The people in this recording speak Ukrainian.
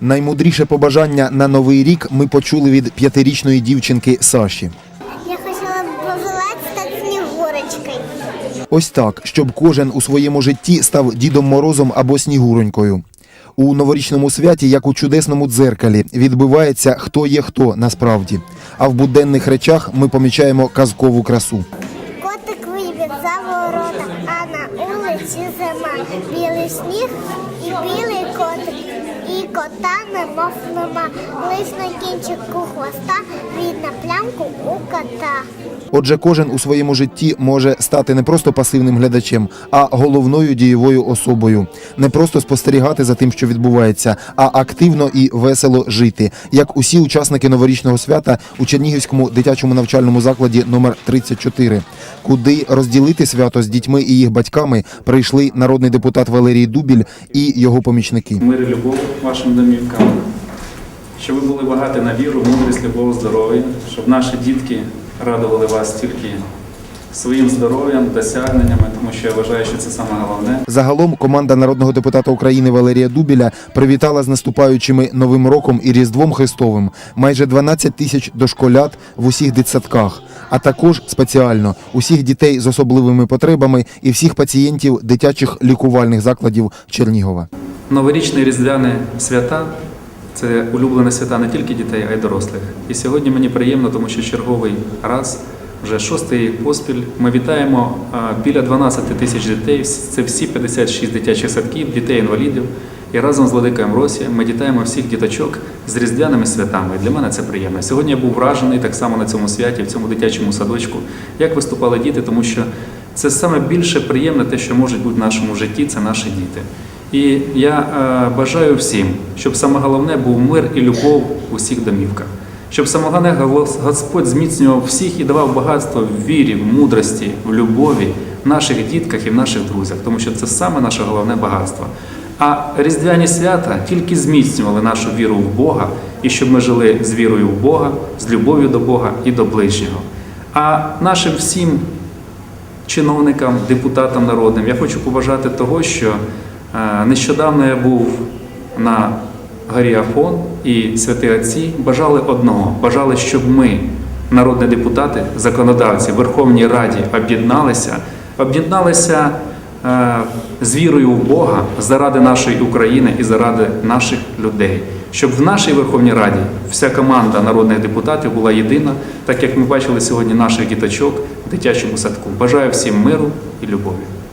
Наймудріше побажання на новий рік ми почули від п'ятирічної дівчинки Саші. Я хотіла б повелати стати снігурочкою. Ось так, щоб кожен у своєму житті став Дідом Морозом або Снігуронькою. У новорічному святі, як у чудесному дзеркалі, відбивається хто є хто насправді. А в буденних речах ми помічаємо казкову красу. Котик вибіг за ворота, а на вулиці зима. Білий сніг і білий котик. Кота немов нема. Лиш на кінчику хвоста видно плямку у кота. Отже, кожен у своєму житті може стати не просто пасивним глядачем, а головною дієвою особою. Не просто спостерігати за тим, що відбувається, а активно і весело жити, як усі учасники новорічного свята у Чернігівському дитячому навчальному закладі номер 34, куди розділити свято з дітьми і їх батьками прийшли народний депутат Валерій Дубіль і його помічники. Мир любов вашим домівкам, щоб ви були багаті на віру, мудрість, любов, здоров'я, щоб наші дітки радували вас тільки своїм здоров'ям, досягненнями, тому що я вважаю, що це саме головне. Загалом команда народного депутата України Валерія Дубіля привітала з наступаючими Новим роком і Різдвом Христовим майже 12 тисяч дошколят в усіх дитсадках, а також спеціально усіх дітей з особливими потребами і всіх пацієнтів дитячих лікувальних закладів Чернігова. Новорічні різдвяні свята це улюблені свята не тільки дітей, а й дорослих. І сьогодні мені приємно, тому що черговий раз, вже шостий поспіль, ми вітаємо біля 12 тисяч дітей. Це всі 56 дитячих садків, дітей-інвалідів. І разом з Владикою Амросі ми вітаємо всіх діточок з різдвяними святами. Для мене це приємно. Сьогодні я був вражений так само на цьому святі, в цьому дитячому садочку, як виступали діти, тому що це саме більше приємне те, що може бути в нашому житті, це наші діти. І я е, бажаю всім, щоб саме головне був мир і любов у всіх домівках. Щоб саме головне Господь зміцнював всіх і давав багатство в вірі, в мудрості, в любові, в наших дітках і в наших друзях, тому що це саме наше головне багатство. А різдвяні свята тільки зміцнювали нашу віру в Бога і щоб ми жили з вірою в Бога, з любов'ю до Бога і до ближнього. А нашим всім чиновникам, депутатам народним. Я хочу побажати того, що нещодавно я був на горі Афон, і святі отці бажали одного: бажали, щоб ми, народні депутати, законодавці Верховній Раді, об'єдналися, об'єдналися е, з вірою в Бога заради нашої України і заради наших людей. Щоб в нашій Верховній Раді вся команда народних депутатів була єдина, так як ми бачили сьогодні наших діточок в дитячому садку. Бажаю всім миру і любові.